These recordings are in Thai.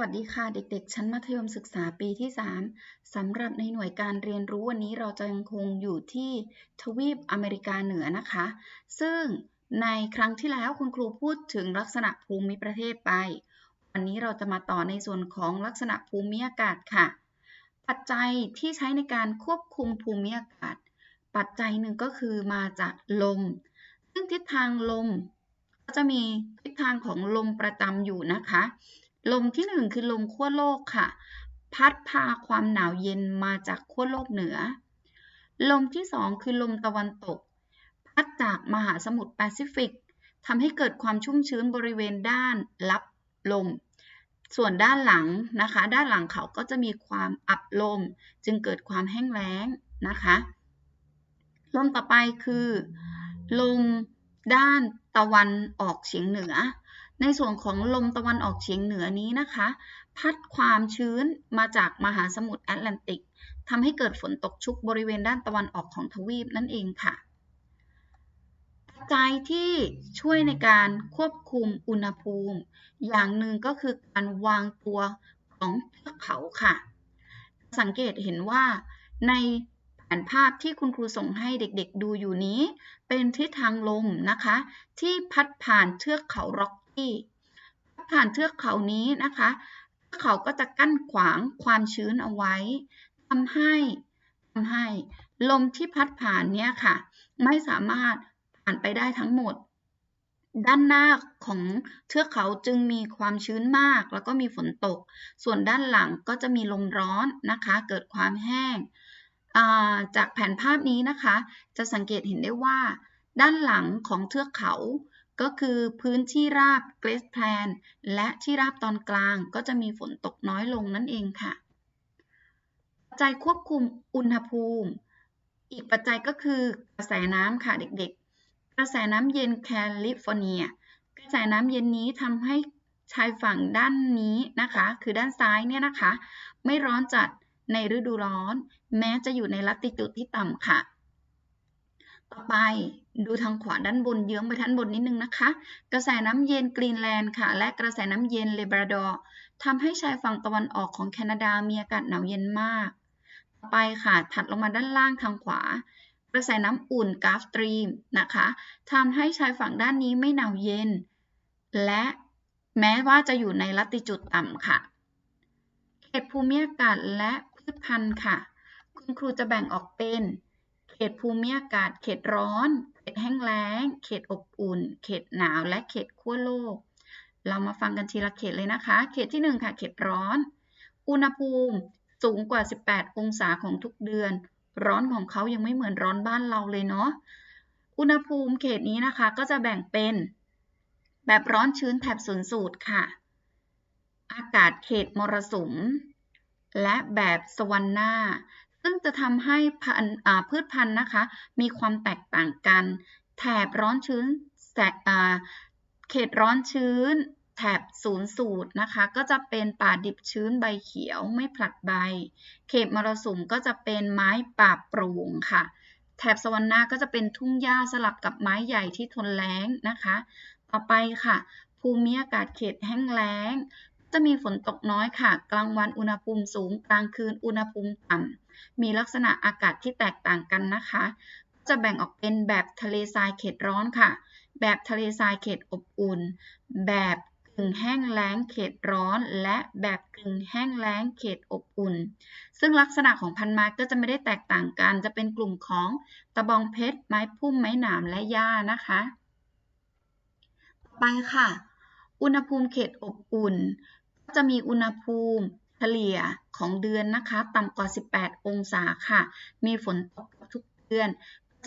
วัสดีค่ะเด็กๆ ชั้นมัธยมศึกษาปีที่ 3สำหรับในหน่วยการเรียนรู้วันนี้เราจะยังคงอยู่ที่ทวีปอเมริกาเหนือนะคะ ซึ่งในครั้งที่แล้วคุณครูพูดถึงลักษณะภูมิประเทศไป วันนี้เราจะมาต่อในส่วนของลักษณะภูมิอากาศค่ะ ปัจจัยที่ใช้ในการควบคุมภูมิอากาศ ปัจจัยหนึ่งก็คือมาจากลม ซึ่งทิศทางลมก็จะมีทิศทางของลมประจำอยู่นะคะ ลมที่หนึ่งคือลมขั้วโลกค่ะ พัดพาความหนาวเย็นมาจากขั้วโลกเหนือ ลมที่สองคือลมตะวันตก พัดจากมหาสมุทรแปซิฟิกทำให้เกิดความชุ่มชื้นบริเวณด้านรับลม ส่วนด้านหลังนะคะ ด้านหลังเขาก็จะมีความอับลม จึงเกิดความแห้งแล้งนะคะ ลมต่อไปคือ ลมด้านตะวันออกเฉียงเหนือ ในส่วนของลมตะวันออกเฉียงเหนือนี้นะคะ พัดความชื้นมาจากมหาสมุทรแอตแลนติกทำให้เกิดฝนตกชุกบริเวณด้านตะวันออกของทวีปนั่นเองค่ะปัจจัยที่ช่วยในการควบคุมอุณหภูมิ อย่างหนึ่งก็คือการวางตัวของเทือกเขาค่ะ สังเกตเห็นว่าในแผนภาพที่คุณครูส่งให้เด็กๆดูอยู่นี้ เป็นทิศทางลมนะคะ ที่พัดผ่านเทือกเขาร็อก กี้พัดผ่านเทือกเขานี้นะคะเทือกเขาก็จะกั้นขวางความชื้นเอาไว้ทำให้ทำให้ลมที่พัดผ่านเนี่ยค่ะ ไม่สามารถผ่านไปได้ทั้งหมด ด้านหน้าของเทือกเขาจึงมีความชื้นมาก แล้วก็มีฝนตก ส่วนด้านหลังก็จะมีลมร้อนนะคะ เกิดความแห้งจากแผนภาพนี้นะคะ จะสังเกตเห็นได้ว่า ด้านหลังของเทือกเขา ก็คือพื้นที่ราบเกรสแพลนและที่ราบตอนกลางก็จะมีฝนตกน้อยลงนั่นเองค่ะปัจจัยควบคุมอุณหภูมิ อีกปัจจัยก็คือกระแสน้ำค่ะเด็กๆ กระแสน้ำเย็นแคลิฟอร์เนีย กระแสน้ำเย็นนี้ทำให้ชายฝั่งด้านนี้นะคะ คือด้านซ้ายเนี่ยนะคะ ไม่ร้อนจัดในฤดูร้อน แม้จะอยู่ในลัติจูดที่ต่ำค่ะ ต่อไปดูทางขวาด้านบนเยื้องไปด้านบนนิดนึงนะคะ กระแสน้ำเย็นกรีนแลนด์ค่ะ และกระแสน้ำเย็นเลบราดอร์ทำให้ชายฝั่งตะวันออกของแคนาดามีอากาศหนาวเย็นมาก ต่อไปค่ะถัดลงมาด้านล่างทางขวา กระแสน้ำอุ่นกราฟตรีมนะคะทำให้ชายฝั่งด้านนี้ไม่หนาวเย็น และแม้ว่าจะอยู่ในลัติจูดต่ำค่ะเขตภูมิอากาศและพืชพันธุ์ค่ะ คุณครูจะแบ่งออกเป็น เขตภูมิอากาศ เขตร้อน เขตแห้งแล้ง เขตอบอุ่น เขตหนาวและเขตขั้วโลก เรามาฟังกันทีละเขตเลยนะคะ เขตที่ 1 ค่ะ เขตร้อน อุณหภูมิสูงกว่า 18 องศาของทุกเดือน ร้อนของเขายังไม่เหมือนร้อนบ้านเราเลยเนาะ อุณหภูมิเขตนี้นะคะก็จะแบ่งเป็น แบบร้อนชื้นแถบศูนย์สูตรค่ะ อากาศเขตมรสุม และแบบสวรรค์หน้า ซึ่งจะทำให้พืชพันธุ์นะคะ มีความแตกต่างกัน แถบร้อนชื้นเขตร้อนชื้น แถบศูนย์สูตรนะคะ ก็จะเป็นป่าดิบชื้นใบเขียวไม่ผลัดใบ เขตมรสุมก็จะเป็นไม้ป่าโปร่งค่ะ แถบสวรรค์นาก็จะเป็นทุ่งหญ้าสลับกับไม้ใหญ่ที่ทนแล้งนะคะ ต่อไปค่ะ ภูมิอากาศเขตแห้งแล้งจะมีฝนตกน้อยค่ะ กลางวันอุณหภูมิสูง กลางคืนอุณหภูมิต่ำ มีลักษณะอากาศที่แตกต่างกันนะคะ จะแบ่งออกเป็นแบบทะเลทรายเขตร้อนค่ะ แบบทะเลทรายเขตอบอุ่น แบบกึ่งแห้งแล้งเขตร้อน และแบบกึ่งแห้งแล้งเขตอบอุ่น ซึ่งลักษณะของพันไม้ก็จะไม่ได้แตกต่างกัน จะเป็นกลุ่มของตะบองเพชร ไม้พุ่ม ไม้หนาม และหญ้านะคะ ต่อไปค่ะ อุณหภูมิเขตอบอุ่น จะมีอุณหภูมิ เฉลี่ยของเดือนนะคะต่ำกว่า 18 องศาค่ะ มีฝนตกทุกเดือน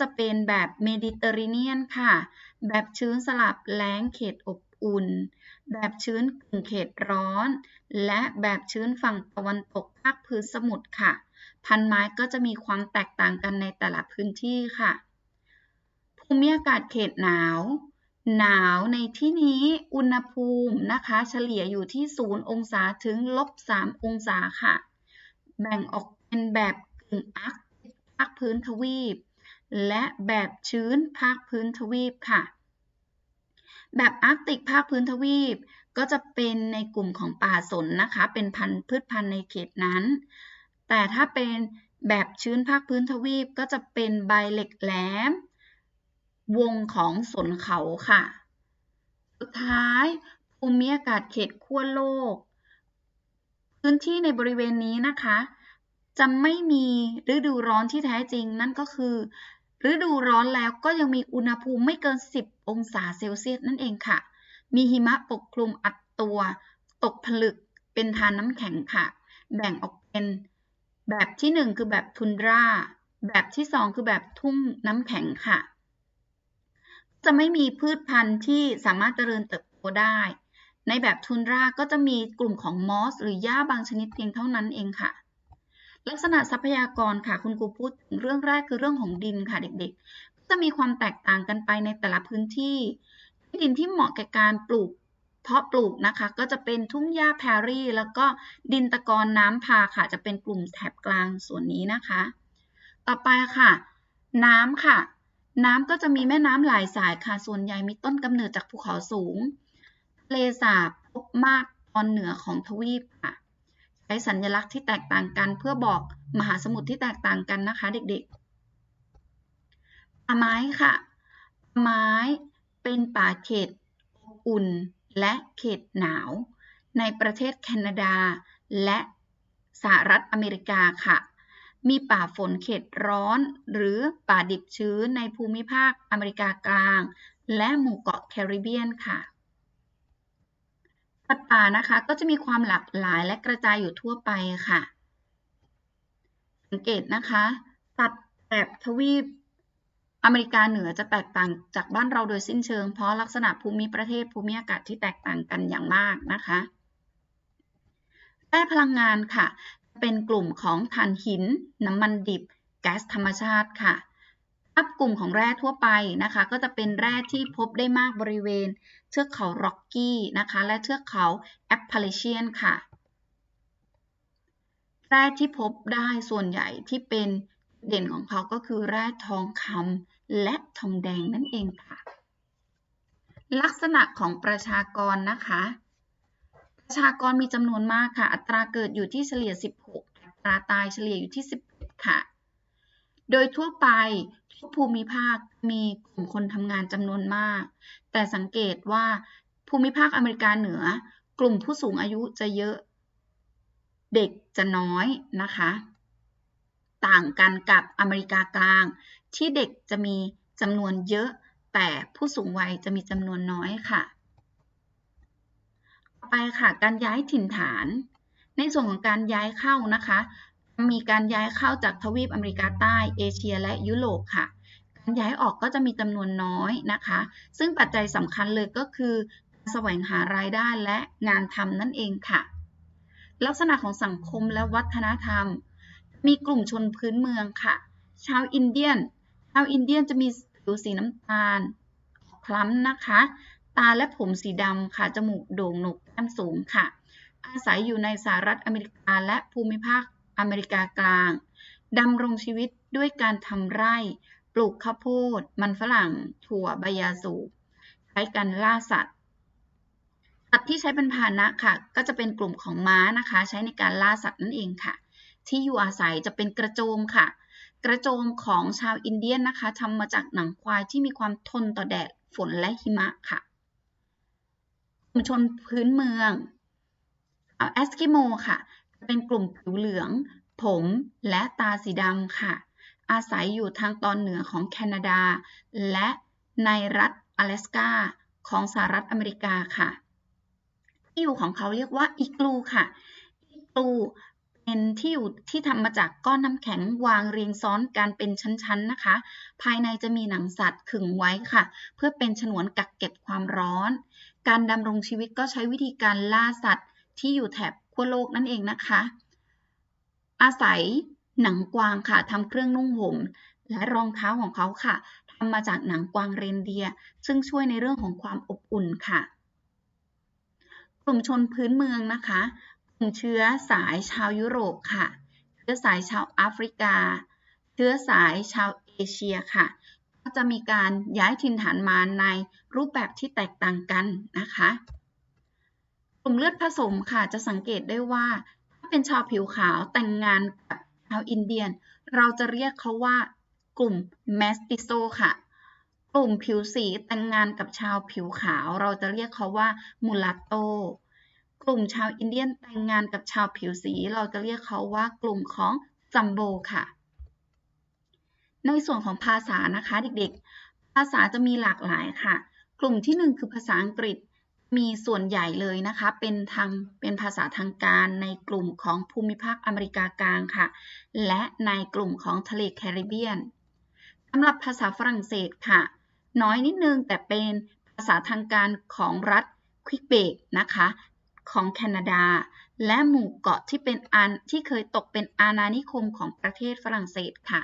จะเป็นแบบเมดิเตอร์เรเนียนค่ะ แบบชื้นสลับแล้งเขตอบอุ่น แบบชื้นกึ่งเขตร้อน และแบบชื้นฝั่งตะวันตกภาคพื้นสมุทรค่ะ พันไม้ก็จะมีความแตกต่างกันในแต่ละพื้นที่ค่ะ ภูมิอากาศเขตหนาว หนาวในที่นี้อุณหภูมินะคะ เฉลี่ยอยู่ที่ 0 องศาถึงลบ 3 องศาค่ะ แบ่งออกเป็นแบบกึ่งอาร์กภาคพื้นทวีป และแบบชื้นภาคพื้นทวีปค่ะ แบบอาร์กติกภาคพื้นทวีป ก็จะเป็นในกลุ่มของป่าสนนะคะ เป็นพันธุ์พืชพันธุ์ในเขตนั้น แต่ถ้าเป็นแบบชื้นภาคพื้นทวีปก็จะเป็นใบเหล็กแหลม วงของสนเขาค่ะ สุดท้ายภูมิอากาศเขตขั้วโลก พื้นที่ในบริเวณนี้นะคะ จะไม่มีฤดูร้อนที่แท้จริง นั่นก็คือ ฤดูร้อนแล้วก็ยังมีอุณหภูมิไม่เกิน 10 องศาเซลเซียสนั่นเองค่ะ มีหิมะปกคลุมอัดตัว ตกผลึกเป็นทานน้ำแข็งค่ะ แบ่งออกเป็นแบบที่ 1 คือแบบทุนดราแบบที่ 2 คือแบบทุ่งน้ำแข็งค่ะ จะไม่มีพืชพันธุ์ที่สามารถเจริญเติบโตได้ ในแบบทุนราก็จะมีกลุ่มของมอส หรือหญ้าบางชนิดเพียงเท่านั้นเองค่ะ ลักษณะทรัพยากรค่ะ คุณครูพูดถึงเรื่องแรกคือเรื่องของดินค่ะเด็กๆ จะมีความแตกต่างกันไปในแต่ละพื้นที่ ดินที่เหมาะแก่การปลูกเพาะปลูกนะคะ ก็จะเป็นทุ่งหญ้าแพรรี่ แล้วก็ดินตะกอนน้ำพาค่ะ จะเป็นกลุ่มแถบกลางส่วนนี้นะคะ ต่อไปค่ะ น้ำค่ะ น้ำก็จะมีแม่น้ำหลายสายค่ะ ส่วนใหญ่มีต้นกำเนิดจากภูเขาสูงทะเลสาบพบมากตอนเหนือของทวีปค่ะ ใช้สัญลักษณ์ที่แตกต่างกันเพื่อบอกมหาสมุทรที่แตกต่างกันนะคะ เด็กๆป่าไม้ค่ะป่าไม้เป็นป่าเขตอุ่นและเขตหนาว ในประเทศแคนาดาและสหรัฐอเมริกาค่ะ มีป่าฝนเขตร้อน หรือป่าดิบชื้นในภูมิภาคอเมริกากลาง และหมู่เกาะแคริบเบียนค่ะสัตว์ป่านะคะก็จะมีความหลากหลายและกระจายอยู่ทั่วไปค่ะ สังเกตนะคะสัตว์แถบทวีปอเมริกาเหนือจะแตกต่างจากบ้านเราโดยสิ้นเชิง เพราะลักษณะภูมิประเทศภูมิอากาศที่แตกต่างกันอย่างมากนะคะแร่พลังงานค่ะ เป็นกลุ่มของถ่านหิน น้ำมันดิบ แก๊สธรรมชาติค่ะทับกลุ่มของแร่ทั่วไปนะคะ ก็จะเป็นแร่ที่พบได้มากบริเวณ เทือกเขาร็อกกี้นะคะ และเทือกเขาแอปพาลิเชียนค่ะ แร่ที่พบได้ส่วนใหญ่ที่เป็นเด่นของเขาก็คือแร่ทองคำและทองแดงนั่นเองค่ะ ลักษณะของประชากรนะคะ ประชากรมีจำนวนมากค่ะ อัตราเกิดอยู่ที่เฉลี่ย 16 อัตราตายเฉลี่ยอยู่ที่ 11 ค่ะ โดยทั่วไปทุกภูมิภาคมีกลุ่มคนทำงานจำนวนมาก แต่สังเกตว่าภูมิภาคอเมริกาเหนือ กลุ่มผู้สูงอายุจะเยอะ เด็กจะน้อยนะคะ ต่างกันกับอเมริกากลาง ที่เด็กจะมีจำนวนเยอะ แต่ผู้สูงวัยจะมีจำนวนน้อยค่ะ ไปค่ะการย้ายถิ่นฐาน ในส่วนของการย้ายเข้านะคะ มีการย้ายเข้าจากทวีปอเมริกาใต้เอเชีย และยุโรปค่ะการย้ายออกก็จะมีจำนวนน้อยนะคะ ซึ่งปัจจัยสำคัญเลยก็คือแสวงหารายได้และงานทำนั่นเองค่ะ ลักษณะของสังคมและวัฒนธรรม มีกลุ่มชนพื้นเมืองค่ะ ชาวอินเดียน ชาวอินเดียนจะมีผิวสีน้ำตาลคล้ำนะคะ ตาและผมสีดำค่ะ จมูกโด่งหนกแก้มสูงค่ะ อาศัยอยู่ในสหรัฐอเมริกาและภูมิภาคอเมริกากลางดำรงชีวิตด้วยการทำไร่ ปลูกข้าวโพด มันฝรั่ง ถั่วใบยาสูบใช้การล่าสัตว์ สัตว์ที่ใช้เป็นพาหนะค่ะ ก็จะเป็นกลุ่มของม้านะคะ ใช้ในการล่าสัตว์นั่นเองค่ะ ที่อยู่อาศัยจะเป็นกระโจมค่ะ กระโจมของชาวอินเดียนนะคะทำมาจากหนังควายที่มีความทนต่อแดดฝนและหิมะค่ะ มชนพื้นเมืองเอสกิโมค่ะ เป็นกลุ่มผิวเหลือง ผมและตาสีดำค่ะ อาศัยอยู่ทางตอนเหนือของแคนาดา และในรัฐอลาสกาของสหรัฐอเมริกาค่ะที่อยู่ของเขาเรียกว่าอิกลูค่ะ อิกลูเป็นที่อยู่ที่ทำมาจากก้อนน้ำแข็งวางเรียงซ้อนกันเป็นชั้นๆนะคะ ภายในจะมีหนังสัตว์ขึงไว้ค่ะ เพื่อเป็นฉนวนกักเก็บความร้อน การดำรงชีวิตก็ใช้วิธีการล่าสัตว์ที่อยู่แถบขั้วโลกนั่นเองนะคะ อาศัยหนังกวางค่ะทำเครื่องนุ่งห่มและรองเท้าของเขาค่ะทำมาจากหนังกวางเรนเดีย ซึ่งช่วยในเรื่องของความอบอุ่นค่ะ กลุ่มชนพื้นเมืองนะคะ กลุ่มเชื้อสายชาวยุโรปค่ะ เชื้อสายชาวแอฟริกา เชื้อสายชาวเอเชียค่ะ ก็จะมีการย้ายถิ่นฐานมาในรูปแบบที่แตกต่างกันนะคะกลุ่มเลือดผสมค่ะจะสังเกตได้ว่า ถ้าเป็นชาวผิวขาวแต่งงานกับชาวอินเดียน เราจะเรียกเขาว่ากลุ่มแมสติโซค่ะ กลุ่มผิวสีแต่งงานกับชาวผิวขาว เราจะเรียกเขาว่ามูลาโตกลุ่มชาวอินเดียนแต่งงานกับชาวผิวสี เราจะเรียกเขาว่ากลุ่มของจัมโบค่ะ ในส่วนของภาษานะคะเด็กๆ ภาษาจะมีหลากหลายค่ะ กลุ่มที่ 1 คือภาษาอังกฤษมีส่วนใหญ่เลยนะคะ เป็นทางเป็นภาษาทางการในกลุ่มของภูมิภาคอเมริกากลางค่ะ และในกลุ่มของทะเลแคริบเบียนสำหรับภาษาฝรั่งเศสค่ะ น้อยนิดนึงแต่เป็นภาษาทางการของรัฐควิกเบกนะคะของแคนาดา และหมู่เกาะที่เป็นอันที่เคยตกเป็นอาณานิคมของประเทศฝรั่งเศสค่ะ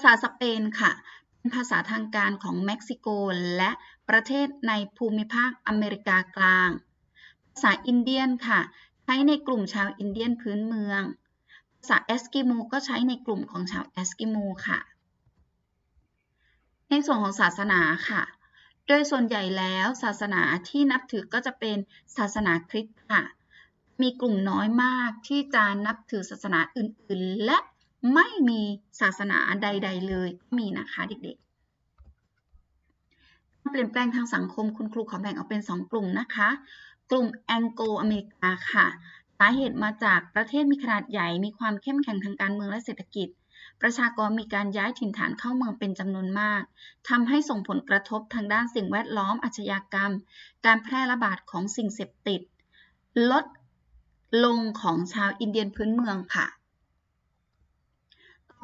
ภาษาสเปนค่ะ เป็นภาษาทางการของเม็กซิโก และประเทศในภูมิภาคอเมริกากลาง ภาษาอินเดียนค่ะ ใช้ในกลุ่มชาวอินเดียนพื้นเมือง ภาษาเอสกิโมก็ใช้ในกลุ่มของชาวเอสกิโมค่ะ ในส่วนของศาสนาค่ะ โดยส่วนใหญ่แล้วศาสนาที่นับถือก็จะเป็นศาสนาคริสต์ค่ะมีกลุ่มน้อยมากที่จะนับถือศาสนาอื่น ๆ และ ไม่มีศาสนาใด ๆ เลยมีนะคะเด็กๆ เปลี่ยนแปลงทางสังคมคุณครูขอแบ่งออกเป็น 2 กลุ่มนะคะ กลุ่มแองโกอเมริกาค่ะสาเหตุมาจากประเทศมีขนาดใหญ่มีความเข้มแข็งทางการเมืองและเศรษฐกิจ ประชากรมีการย้ายถิ่นฐานเข้าเมืองเป็นจำนวนมาก ทำให้ส่งผลกระทบทางด้านสิ่งแวดล้อมอาชญากรรม การแพร่ระบาดของสิ่งเสพติด ลดลงของชาวอินเดียนพื้นเมืองค่ะ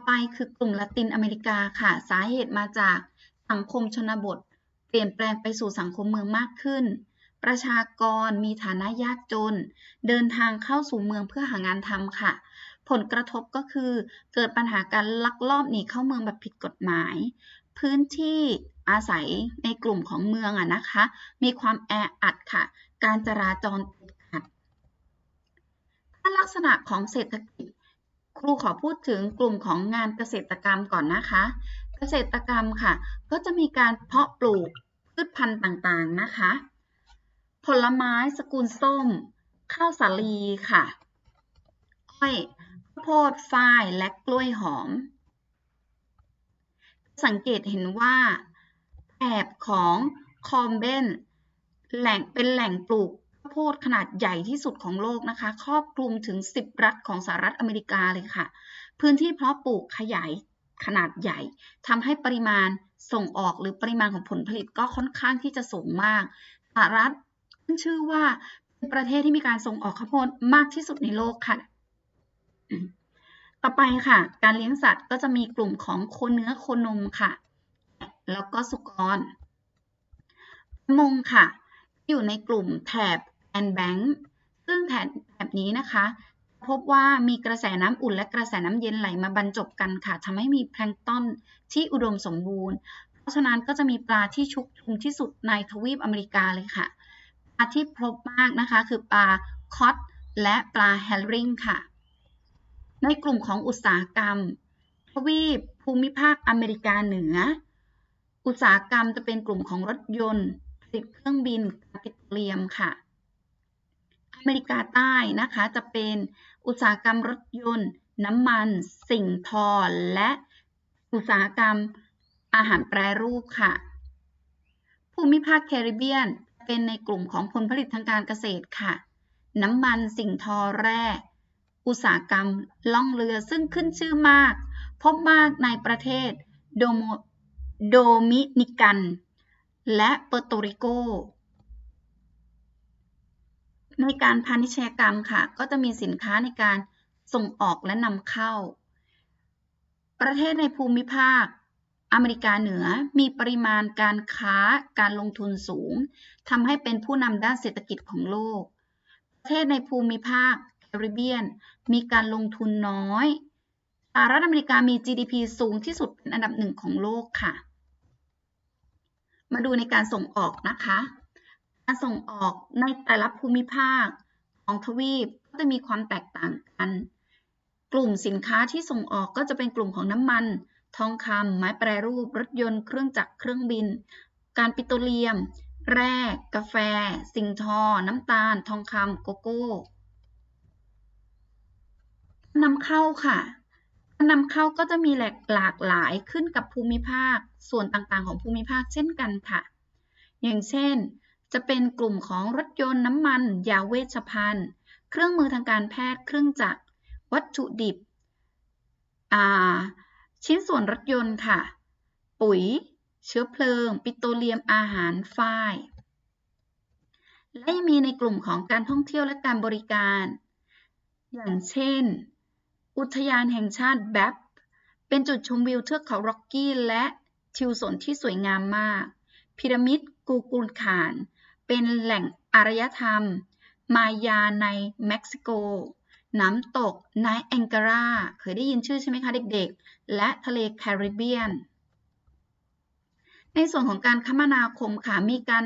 ไปคือกลุ่มละตินอเมริกาค่ะ สาเหตุมาจากสังคมชนบท เปลี่ยนแปลงไปสู่สังคมเมืองมากขึ้น ประชากรมีฐานะยากจน เดินทางเข้าสู่เมืองเพื่อหางานทำค่ะ ผลกระทบก็คือ เกิดปัญหาการลักลอบหนีเข้าเมืองแบบผิดกฎหมาย พื้นที่อาศัยในกลุ่มของเมืองอะนะคะ มีความแออัดค่ะ การจราจรติดขัดถ้าลักษณะของเศรษฐกิจ ครูขอพูดถึงกลุ่มของงานเกษตรกรรมก่อนนะคะ เกษตรกรรมค่ะ ก็จะมีการเพาะปลูกพืชพันธุ์ต่างๆนะคะ ผลไม้สกุลส้ม ข้าวสาลีค่ะ อ้อยข้าวโพดฝ้ายและกล้วยหอม สังเกตเห็นว่าแถบของคอมเบนแหล่งเป็นแหล่งปลูก โพดขนาดใหญ่ที่สุดของโลกนะคะ ครอบคลุมถึง 10 รัฐของสหรัฐอเมริกาเลยค่ะ พื้นที่เพาะปลูกขยายขนาดใหญ่ทำให้ปริมาณส่งออกหรือปริมาณของผลผลิตก็ค่อนข้างที่จะสูงมากสหรัฐขึ้นชื่อว่าเป็นประเทศที่มีการส่งออกข้าวโพดมากที่สุดในโลกค่ะ ต่อไปค่ะ การเลี้ยงสัตว์ก็จะมีกลุ่มของโคเนื้อโคนมค่ะ แล้วก็สุกรมงค่ะ อยู่ในกลุ่มแถบ แอนแบงค์ซึ่งแถบแบบนี้นะคะ พบว่ามีกระแสน้ำอุ่นและกระแสน้ำเย็นไหลมาบรรจบกันค่ะทำให้มีแพลงก์ต้นที่อุดมสมบูรณ์ เพราะฉะนั้นก็จะมีปลาที่ชุกชุมที่สุดในทวีปอเมริกาเลยค่ะ ปลาที่พบมากนะคะคือปลาคอตและปลาแฮลริงค่ะ ในกลุ่มของอุตสาหกรรม ทวีปภูมิภาคอเมริกาเหนือ อุตสาหกรรมจะเป็นกลุ่มของรถยนต์ผลิตเครื่องบินปิโตรเลียมค่ะ เมริกาใต้นะคะ จะเป็นอุตสาหกรรมรถยนต์ น้ำมัน สิ่งทอ และอุตสาหกรรมอาหารแปรรูปค่ะ ภูมิภาคแคริบเบียนเป็นในกลุ่มของผลผลิตทางการเกษตรค่ะ น้ำมันสิ่งทอแร่ อุตสาหกรรมล่องเรือซึ่งขึ้นชื่อมาก พบมากในประเทศโดโมโดมินิกัน และเปอร์โตริโก ในการพาณิชยกรรมค่ะ ก็จะมีสินค้าในการส่งออกและนำเข้า ประเทศในภูมิภาค อเมริกาเหนือมีปริมาณการค้าการลงทุนสูงทำให้เป็นผู้นำด้านเศรษฐกิจของโลก ประเทศในภูมิภาคแคริบเบียน มีการลงทุนน้อยสหรัฐอเมริกามี GDP สูงที่สุดเป็นอันดับหนึ่งของโลกค่ะ มาดูในการส่งออกนะคะ การส่งออกในแต่ละภูมิภาคของทวีปก็จะมีความแตกต่างกัน กลุ่มสินค้าที่ส่งออกก็จะเป็นกลุ่มของน้ำมัน ทองคำไม้แปรรูป รถยนต์ เครื่องจักร เครื่องบิน การปิโตรเลียม แร่ กาแฟ สิ่งทอ น้ำตาล ทองคำโกโก้นำเข้าค่ะการนำเข้าก็จะมีหลกหลากหลายขึ้นกับภูมิภาค ส่วนต่างๆ ของภูมิภาคเช่นกันค่ะ อย่างเช่น จะเป็นกลุ่มของรถยนต์น้ำมัน ยาเวชภัณฑ์ เครื่องมือทางการแพทย์ เครื่องจักร วัตถุดิบ ชิ้นส่วนรถยนต์ค่ะ ปุ๋ย เชื้อเพลิง ปิโตรเลียม อาหาร ฝ้าย และยังมีในกลุ่มของการท่องเที่ยวและการบริการ อย่างเช่น อุทยานแห่งชาติแบปเป็นจุดชมวิวเทือกเขาร็อกกี้ และทิวสนที่สวยงามมาก พีระมิดกูกูลขาน เป็นแหล่งอารยธรรม มายาในเม็กซิโก น้ำตกไนแองการา เคยได้ยินชื่อใช่ไหมคะเด็กๆ และทะเลแคริบเบียน ในส่วนของการคมนาคมค่ะมีการ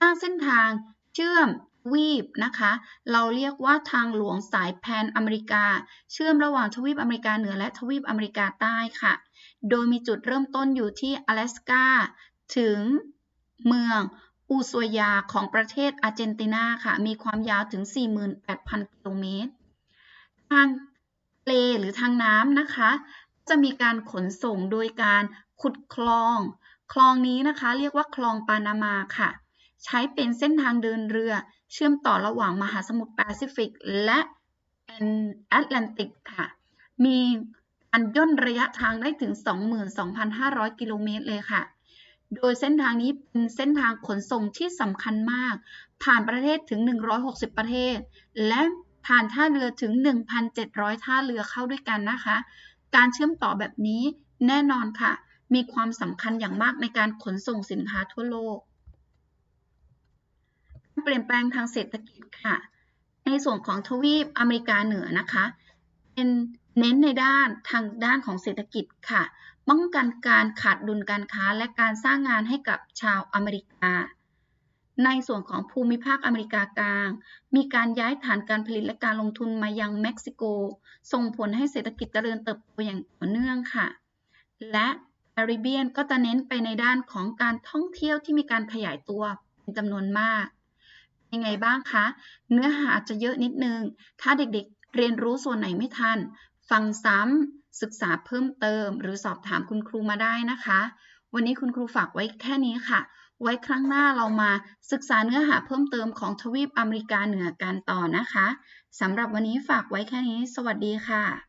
สร้างเส้นทางเชื่อมวีปนะคะ เราเรียกว่าทางหลวงสายแพนอเมริกา เชื่อมระหว่างทวีปอเมริกาเหนือและทวีปอเมริกาใต้ค่ะ โดยมีจุดเริ่มต้นอยู่ที่阿拉สกาถึงเมือง อูซัวยาของประเทศอาร์เจนตินาค่ะ มีความยาวถึง 48,000 กิโลเมตร ทางทะเลหรือทางน้ำนะคะ จะมีการขนส่งโดยการขุดคลอง คลองนี้นะคะ เรียกว่าคลองปานามาค่ะ ใช้เป็นเส้นทางเดินเรือ เชื่อมต่อระหว่างมหาสมุทรแปซิฟิก และแอตแลนติกค่ะ มีการย่นระยะทางได้ถึง 22,500 กิโลเมตรเลยค่ะ โดยเส้นทางนี้เป็นเส้นทางขนส่งที่สำคัญมาก ผ่านประเทศถึง 160 ประเทศ และผ่านท่าเรือถึง 1,700 ท่าเรือเข้าด้วยกันนะคะ การเชื่อมต่อแบบนี้แน่นอนค่ะ มีความสำคัญอย่างมากในการขนส่งสินค้าทั่วโลก เปลี่ยนแปลงทางเศรษฐกิจค่ะ ในส่วนของทวีปอเมริกาเหนือนะคะ เป็นเน้นในด้านทางด้านของเศรษฐกิจค่ะ ป้องกันการขาดดุลการค้าและการสร้างงานให้กับชาวอเมริกา ในส่วนของภูมิภาคอเมริกากลาง มีการย้ายฐานการผลิตและการลงทุนมายังเม็กซิโก ส่งผลให้เศรษฐกิจเจริญเติบโตอย่างต่อเนื่องค่ะ และแคริบเบียนก็จะเน้นไปในด้านของการท่องเที่ยวที่มีการขยายตัวเป็นจำนวนมาก ยังไงบ้างคะ เนื้อหาอาจจะเยอะนิดนึง ถ้าเด็กๆเรียนรู้ส่วนไหนไม่ทัน ฟังซ้ำ ศึกษาเพิ่มเติม หรือสอบถามคุณครูมาได้นะคะ วันนี้คุณครูฝากไว้แค่นี้ค่ะ ไว้ครั้งหน้าเรามาศึกษาเนื้อหาเพิ่มเติมของทวีปอเมริกาเหนือกันต่อนะคะสำหรับวันนี้ฝากไว้แค่นี้ สวัสดีค่ะ